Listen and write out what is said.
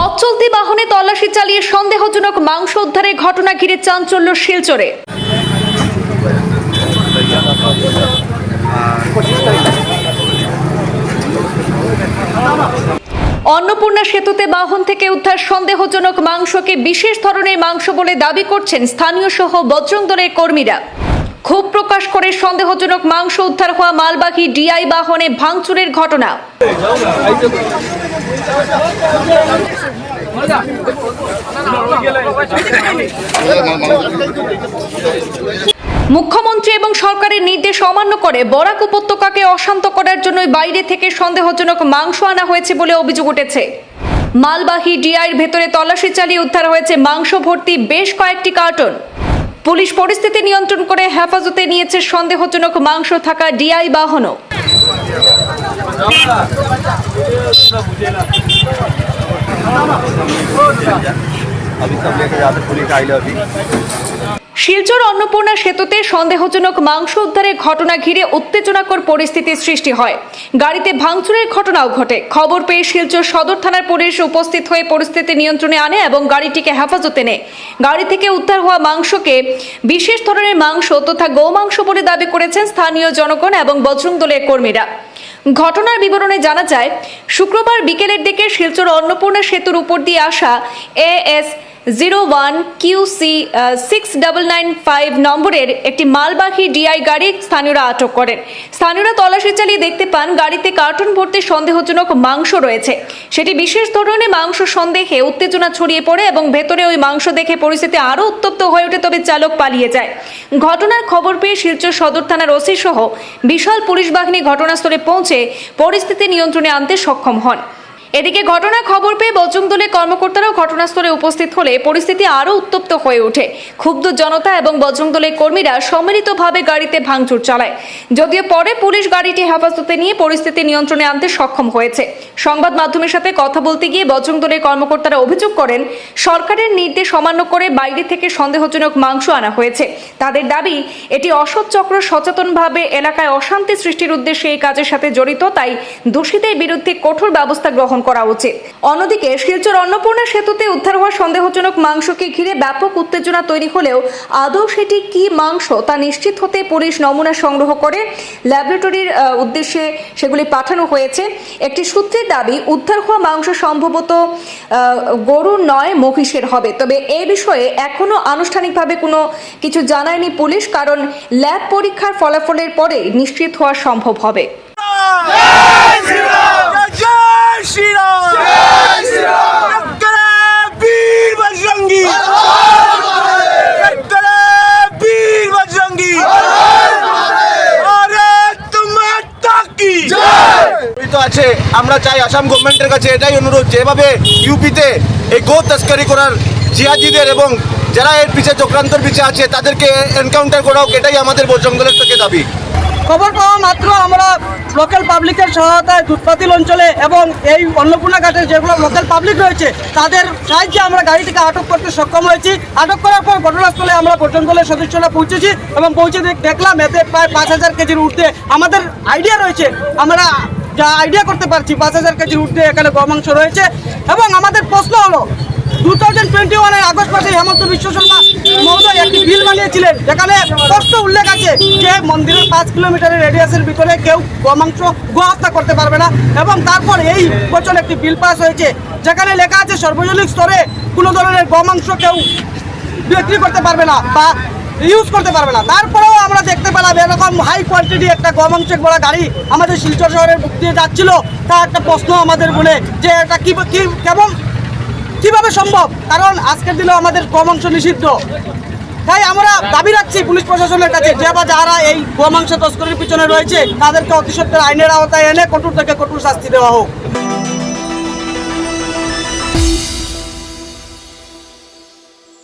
পথ চলতি বাহনে তল্লাশি চালিয়ে সন্দেহজনক মাংস উদ্ধারের ঘটনা ঘিরে চাঞ্চল্য শিলচরে। অন্নপূর্ণা সেতুতে বাহন থেকে উদ্ধার সন্দেহজনক মাংসকে বিশেষ ধরনের মাংস বলে দাবি করছেন স্থানীয় সহ বজরং দলের কর্মীরা। ক্ষোভ প্রকাশ করে সন্দেহজনক মাংস উদ্ধার হওয়া মালবাহী ডিআই বাহনে ভাঙচুরের ঘটনা। মুখ্যমন্ত্রী এবং সরকারের নির্দেশ অমান্য করে বরাক উপত্যকাকে অশান্ত করার জন্যই বাইরে থেকে সন্দেহজনক মাংস আনা হয়েছে বলে অভিযোগ উঠেছে। মালবাহী ডিআইয়ের ভেতরে তল্লাশি চালিয়ে উদ্ধার হয়েছে মাংস ভর্তি বেশ কয়েকটি কার্টন। পুলিশ পরিস্থিতি নিয়ন্ত্রণ করে হেফাজতে নিয়েছে সন্দেহজনক মাংস থাকা ডিআই বাহনও। শিলচর অন্নপূর্ণা সেতুতে সন্দেহজনক মাংস উদ্ধারের ঘটনা ঘিরে উত্তেজনাকর পরিস্থিতির সৃষ্টি হয়। গাড়িতে ভাঙচুরের ঘটনাও ঘটে। খবর পেয়ে শিলচর সদর থানার পুলিশ উপস্থিত হয়ে পরিস্থিতি নিয়ন্ত্রণে আনে এবং গাড়িটিকে হেফাজতে নেয়। গাড়ি থেকে উদ্ধার হওয়া মাংসকে বিশেষ ধরনের মাংস তথা গৌমাংস বলে দাবি করেছেন স্থানীয় জনগণ এবং বজরং দলের কর্মীরা। ঘটনার বিবরণে জানা যায়, শুক্রবার বিকেলের দিকে শিলচর অন্নপূর্ণা সেতুর উপর দিয়ে আসা A S S zero one Q C six double nine five নম্বরের একটি মালবাহী ডিআই গাড়ি স্থানীয়রা আটক করেন। স্থানীয়রা তল্লাশি চালিয়ে দেখতে পান গাড়িতে কার্টুন ভর্তি সন্দেহজনক মাংস রয়েছে। সেটি বিশেষ ধরনের মাংস সন্দেহে উত্তেজনা ছড়িয়ে পড়ে এবং ভেতরে ওই মাংস দেখে পরিস্থিতি আরও উত্তপ্ত হয়ে ওঠে, তবে চালক পালিয়ে যায়। ঘটনার খবর পেয়ে শিলচর সদর থানার ওসি সহ বিশাল পুলিশ বাহিনী ঘটনাস্থলে পৌঁছে পরিস্থিতি নিয়ন্ত্রণে আনতে সক্ষম হন। এদিকে ঘটনার খবর পেয়ে বজরং দলের কর্মকর্তারাও ঘটনাস্থলে উপস্থিত হলে পরিস্থিতি আরও উত্তপ্ত হয়ে ওঠে। ক্ষুব্ধ জনতা এবং বজরং দলের কর্মীরা সম্মিলিতভাবে গাড়িতে ভাঙচুর চালায়। যদিও পরে পুলিশ গাড়িটি হেফাজতে নিয়ে পরিস্থিতি নিয়ন্ত্রণে আনতে সক্ষম হয়েছে। সংবাদ মাধ্যমের সাথে কথা বলতে গিয়ে বজরং দলের কর্মকর্তারা অভিযোগ করেন, সরকারের নির্দেশ অমান্য করে বাইরে থেকে সন্দেহজনক মাংস আনা হয়েছে। তাদের দাবি, এটি অসৎ চক্র সচেতনভাবে এলাকায় অশান্তি সৃষ্টির উদ্দেশ্যে এই কাজের সাথে জড়িত, তাই দোষীদের বিরুদ্ধে কঠোর ব্যবস্থা গ্রহণ করা উচিত। অন্যদিকে শিলচর অন্নপূর্ণা সেতুতে উদ্ধার হওয়া সন্দেহজনক মাংসকে ঘিরে ব্যাপক উত্তেজনা তৈরি হলেও আদৌ সেটি কি মাংস তা নিশ্চিত হতে পুলিশ নমুনা সংগ্রহ করে ল্যাবরেটরির উদ্দেশ্যে সেগুলি পাঠানো হয়েছে। একটি সূত্রের দাবি, উদ্ধার হওয়া মাংস সম্ভবত গরুর নয়, মহিষের হবে। তবে এ বিষয়ে এখনও আনুষ্ঠানিকভাবে কোনো কিছু জানায়নি পুলিশ, কারণ ল্যাব পরীক্ষার ফলাফলের পরে নিশ্চিত হওয়া সম্ভব হবে। আছে আমরা চাই আসাম গভর্নমেন্টের কাছে এটাই অনুরোধ যেভাবে ইউপিতে এই গো তস্করি করার জিয়াজিদের এবং যারা এর পিছিয়ে চক্রান্তর পিছিয়ে আছে তাদেরকে এনকাউন্টার করা হোক এটাই আমাদের বজরং দলের থেকে দাবি। খবর পাওয়া মাত্র আমরা লোকাল সহায়তায় দুধপাতিল অঞ্চলে এবং এই অন্নপূর্ণা ঘাটের যেগুলো লোকাল পাবলিক রয়েছে, তাদের সাহায্যে আমরা গাড়িটিকে আটক করতে সক্ষম হয়েছি। আটক করার পর ঘটনাস্থলে আমরা পর্যটন দলের সদস্যরা পৌঁছেছি এবং পৌঁছে দেখ- দেখলাম এতে প্রায় পাঁচ হাজার কেজির ঊর্ধ্বে আমাদের আইডিয়া রয়েছে। আমরা যা আইডিয়া করতে পারছি, পাঁচ হাজার কেজির ঊর্ধ্বে এখানে গমাংস রয়েছে। এবং আমাদের প্রশ্ন হলো টু থাউজেন্ড টোয়েন্টি ওয়ানের আগস্ট মাসে হেমন্ত বিশ্ব শর্মা মহোদয় একটি বিল বানিয়েছিলেন। যেখানে স্পষ্ট উল্লেখ আছে যে মন্দিরের পাঁচ কিলোমিটারের রেডিয়াসের ভিতরে কেউ গোমাংস গো হত্যা করতে পারবে না এবং তারপর এই বছর একটি বিল পাস হয়েছে। যেখানে লেখা আছে, সর্বজনীন স্তরে কোনো ধরনের গোমাংস কেউ বিক্রি করতে পারবে না বা ইউজ করতে পারবে না। তারপরেও আমরা দেখতে পেলাম এরকম হাই কোয়ান্টিটি একটা গমাংসের বড় গাড়ি আমাদের শিলচর শহরের দিয়ে যাচ্ছিল। তার একটা প্রশ্ন আমাদের মনে যে এটা কি কেমন কীভাবে সম্ভব? কারণ আজকের দিনেও আমাদের গমাংস নিষিদ্ধ। তাই আমরা দাবি রাখছি পুলিশ প্রশাসনের কাছে, যে বা যারা এই গোমাংস তস্করির পিছনে রয়েছে, তাদেরকে অতিসত্ত্বের আইনের আওতায় এনে কঠোর থেকে কঠোর শাস্তি দেওয়া হোক।